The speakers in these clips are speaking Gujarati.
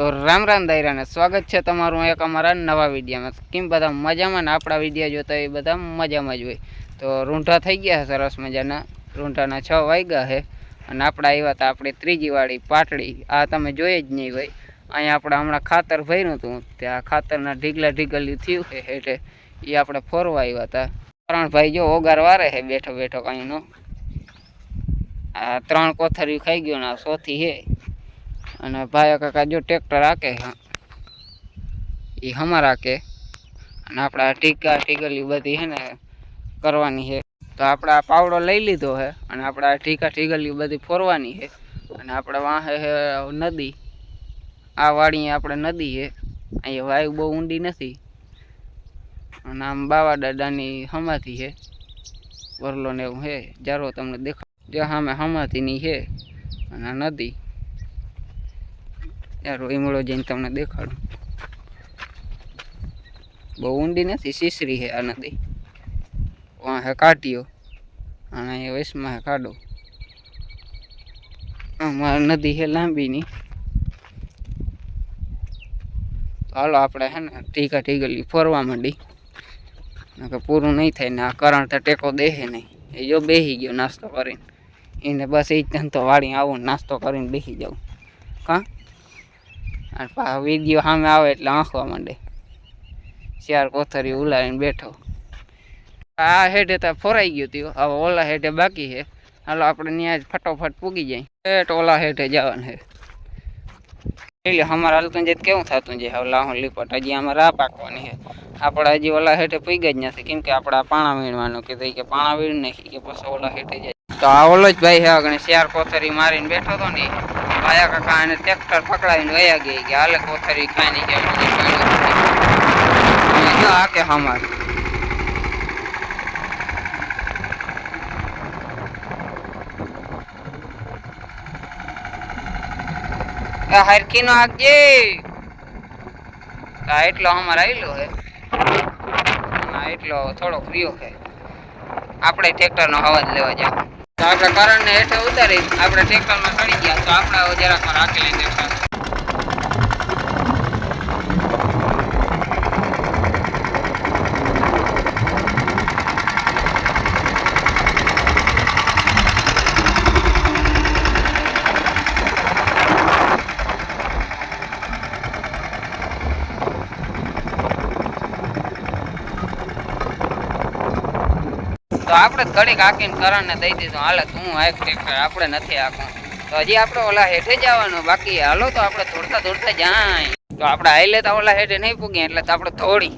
તો રામ રામ દાયરાને સ્વાગત છે તમારું એક અમારા નવા વિડીયામાં. કેમ બધા મજામાં ને આપણા વિડીયા જોતા એ બધા મજામાં જ હોય. તો રૂંઢા થઈ ગયા છે સરસ મજાના. રૂંઢાના છ વાગ્યા છે અને આપણા આવ્યા હતા આપણી ત્રીજી વાળી પાટડી આ તમે જોઈએ જ નહીં ભાઈ. અહીંયા આપણે હમણાં ખાતર ભર્યું હતું. ત્યાં ખાતરના ઢીગલા ઢીગલ્યું થયું છે એટલે એ આપણે ફોરવા આવ્યા હતા ત્રણ ભાઈ જો ઓગાર વારે છે બેઠો બેઠો કંઈનો આ ત્રણ કોથરી ખાઈ ગયું ને આ સોથી છે અને ભાઈ કાકા જો ટ્રેક્ટર રાખે એ હમા રાખે અને આપણે આ ટીકા ટીકલી બધી છે ને કરવાની છે. તો આપણે આ પાવડો લઈ લીધો છે અને આપણે આ ટીકા ટીકલી બધી ફોરવાની છે. અને આપણે વાહે છે નદી. આ વાડી આપણે નદી છે. અહીંયા વાયુ બહુ ઊંડી નથી. અને આમ બાવા દાદાની હમાથી છે. વરલો ને એવું છે. જારો તમને દેખા જો સામે હમાથીની છે અને આ નદી. યાર ઈમળો જઈને તમને દેખાડું. બહુ ઊંડી નથી સીસરી છે આ નદી વાં હે કાઢ્યો અને અહીંયા વૈશમાં હે કાઢો આમાં નદી છે લાંબીની. તો હાલો આપણે હે ને ટીકા ટીકલી ફરવા માંડી. કે પૂરું નહીં થાય ને આ કરંટ ટેકો દેહે નહીં. એ જો બેસી ગયો નાસ્તો કરીને. એને બસ એ જ ધંધો વાળી આવું ને નાસ્તો કરીને બેસી જાઉં. કાં? અને વીડિયો સામે આવે એટલે આંખવા માંડે. ચાર કોથરી ઉલાવીને બેઠો. આ હેઠે તો ફોરાઈ ગયું હતું હવે ઓલા હેઠે બાકી છે. હાલો આપણે ત્યાં જ ફટોફટ પૂગી જાય. હેઠ ઓલા હેઠે જવાનું છે. એટલે અમારે હાલતું તો કેવું થતું છે હવે લાહું લીપટ હજી અમારે આ પાકવાની છે. આપણે હજી ઓલા હેઠે પૂગ્યા જ નથી. કેમ કે આપણે પાણા વીણવાનું કીધું. કે પાણા વીણ નાખી કે પછી ઓલા હેઠે જાય. તો આ ઓલો જ ભાઈ હે આગળ ચાર કોથરી મારીને બેઠો હતો ને ભાયા કાકા એને ટ્રેક્ટર પકડાવીને વયા ગઈ કે હાલે કોથરી ખાઈ કે આ કે હમાર. હરકી નો આગજે એટલો અમાર આવેલો હે. એટલો થોડોક રહ્યો હે. આપણે ટ્રેક્ટર નો અવાજ લેવા જાવ. તો આપણે કરણ ને હેઠે ઉતારી આપણે ટ્રેક્ટરમાં ચડી ગયા. તો આપણે જરાક રાખી લઈએ તો આપણે ઘડીક હાકીને કરણને દઈ દીધું. હાલે, તું હાક ટ્રેક્ટર આપણે નથી હાકવું તો હજી આપણે ઓલા હેઠે જવાનું બાકી હાલો તો આપણે દોડતા દોડતા જાય. તો આપણે હાઈ લેતા ઓલા હેઠે નહીં પૂગીએ, એટલે તો આપણે થોડી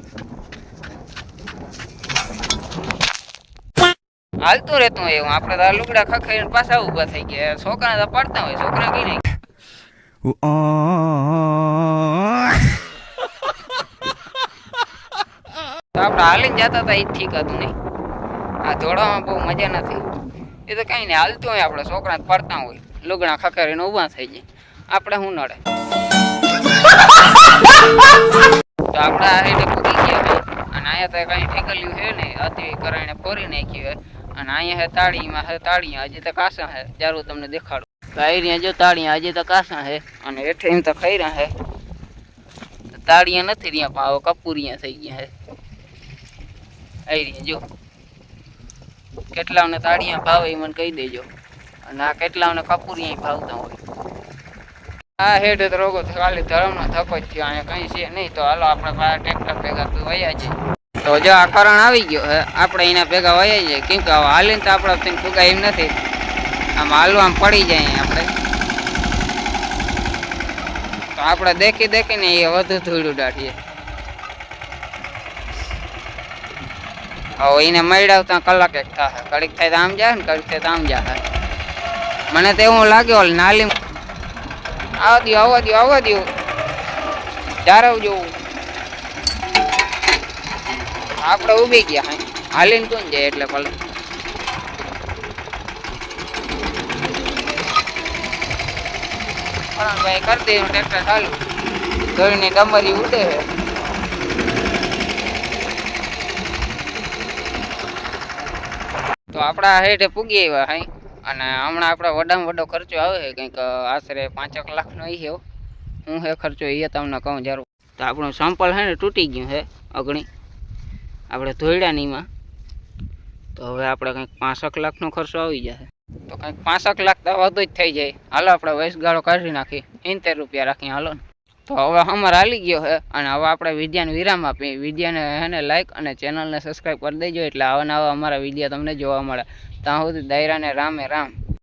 હાલતું રહેતું હોય એવું. આપણે તો લુગડા ખખાઈને પાછા ઊભા થઈ ગયા. છોકરા તો પડતા હોય. છોકરા કઈ નહીં? આપણે હાલીને જતા હતા એ ઠીક હતું નહીં. આ જોડવામાં બહુ મજા નથી. એ તો કઈ નહીં, હાલતું હોય આપણે છોકરા ફરતા હોય. લુગણા ખખરીને ઊભા થઈ જાય. આપણે શું નડે? તો આપણે આ રીતે પૂરી ગયા હોય. અને અહીંયા તો કઈ ઠેકલ્યું છે ને અતિ કરીને ફોરી નાખ્યું હોય. અને અહીંયા હે તાળીમાં હે તાળીયા, હજી તો કાસા હે. જારું તમને દેખાડું. તો આયરિયા જો તાળીયા, હજી તો કાસા હે. અને હેઠે એમ તો રહ્યા હે. તાળીયા નથી રહ્યા પાવો કપૂરિયા થઈ ગયા હે. આયરિયા જો. કેટલાઓને તાળીયા ભાવે એ મને કહી દેજો. અને આ કેટલાઓને કપૂરિયા ભાવતા હોય. આ હેડ તો રોગો ખાલી ધર્મનો ધક્કો જ થયો, અહીંયા કંઈ છે નહીં. તો હાલો, આપણે પાસે ટ્રેક્ટર ભેગા તો વયા જઈએ. તો જો આ કરણ આવી ગયો આપણે એના ભેગા વયા જઈએ. કેમ કે હાલીને તો આપણે થઈને ફૂગા એમ નથી. આમ હાલવામાં પડી જાય આપણે. તો આપણે દેખી દેખીને એ વધુ ધૂળું દાઢીએ હવે એને મળ્યા કલાક એક થાય કડીક થાય આમ જાય ને કડીક થાય આમ જાય. મને તો એવું લાગ્યો નાલી આવવા દો આવવા દો આવવા દો ચારવ જોવું. આપણે ઊભી ગયા હાલીને કોણ જાય એટલે ભલે. ભાઈ કરી દે ટ્રેક્ટર ચાલુ. ધોઈને ડમરી ઉડે છે તો આપણા હેઠે પૂગી આવ્યા હાઈ. અને હમણાં આપણે વડામાં વડો ખર્ચો આવે છે, કંઈક આશરે પાંચેક લાખનો એ છે હું. હે ખર્ચો એ તમને કહું જરૂર. તો આપણું સેમ્પલ છે ને તૂટી ગયું છે અગણી. આપણે ધોઈડા નીમાં તો હવે આપણે કંઈક પાંસઠ લાખનો ખર્ચો આવી જશે. તો કંઈક પાંસઠ લાખ તો વધુ જ થઈ જાય. હાલો આપણે વયસગાળો કાઢી નાખી ઇતેર રૂપિયા રાખીએ, હાલો ને. તો હવે અમારે હાલી ગયો છે અને હવે આપણે વિદ્યાને વિરામ આપી વિદ્યાને હે ને લાઇક અને ચેનલને સબસ્ક્રાઈબ કરી દેજો. એટલે આવા નવા અમારા વીડિયો તમને જોવા મળે. ત્યાં સુધી દાયરાને રામે રામ.